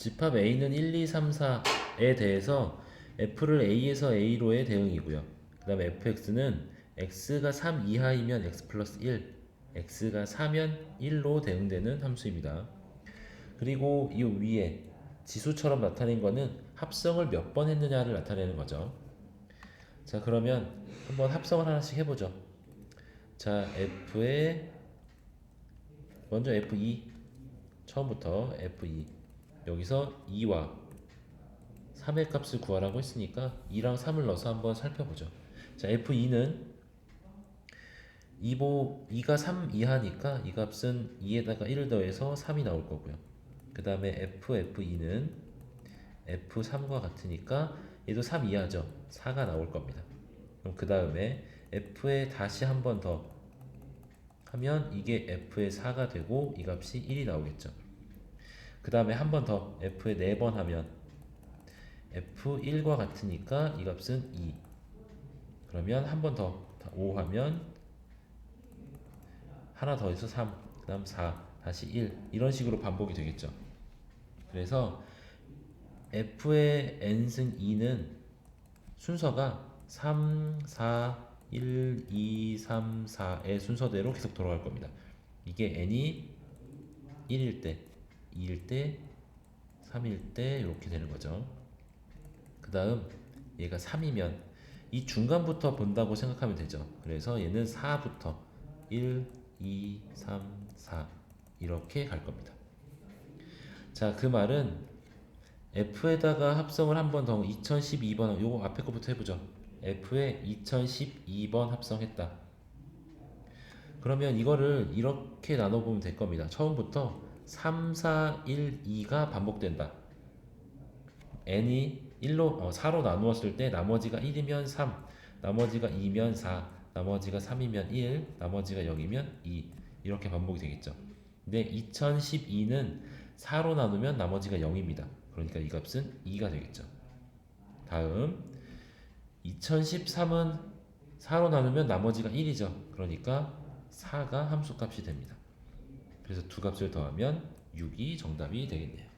집합 A는 1, 2, 3, 4에 대해서 F를 A에서 A로의 대응이고요. 그 다음에 fx는 x가 3 이하이면 x 플러스 1, x가 4면 1로 대응되는 함수입니다. 그리고 이 위에 지수처럼 나타낸 거는 합성을 몇 번 했느냐를 나타내는 거죠. 자, 그러면 한번 합성을 하나씩 해보죠. 자, f의 먼저 f2 처음부터 f2 여기서 2와 3의 값을 구하라고 했으니까 2랑 3을 넣어서 한번 살펴보죠. 자, f2는 2보 2가 3 이하니까 이 값은 2에다가 1을 더해서 3이 나올 거고요. 그 다음에 f f2는 f3과 같으니까 얘도 3 이하죠. 4가 나올 겁니다. 그럼 그 다음에 f에 다시 한 번 더 하면 이게 f의 4가 되고 이 값이 1이 나오겠죠. 그 다음에 한 번 더 f에 4번 하면 f1과 같으니까 이 값은 2 그러면 한 번 더 5 하면 하나 더 해서 3 그 다음 4 다시 1 이런 식으로 반복이 되겠죠. 그래서 f의 n승 2는 순서가 3, 4, 1, 2, 3, 4의 순서대로 계속 돌아갈 겁니다. 이게 n이 1일 때 2일 때 3일 때 이렇게 되는 거죠 그 다음 얘가 3이면 이 중간부터 본다고 생각하면 되죠. 그래서 얘는 4부터 1, 2, 3, 4 이렇게 갈 겁니다. 자, 그 말은 F에다가 합성을 한 번 더 2012번 요거 앞에 거부터 해보죠. F에 2012번 합성했다. 그러면 이거를 이렇게 나눠보면 될 겁니다. 처음부터 3, 4, 1, 2가 반복된다. n이 1로 어, 4로 나누었을 때 나머지가 1이면 3, 나머지가 2면 4, 나머지가 3이면 1, 나머지가 0이면 2 이렇게 반복이 되겠죠. 근데 2012는 4로 나누면 나머지가 0입니다. 그러니까 이 값은 2가 되겠죠. 다음 2013은 4로 나누면 나머지가 1이죠. 그러니까 4가 함수값이 됩니다. 그래서 두 값을 더하면 6이 정답이 되겠네요.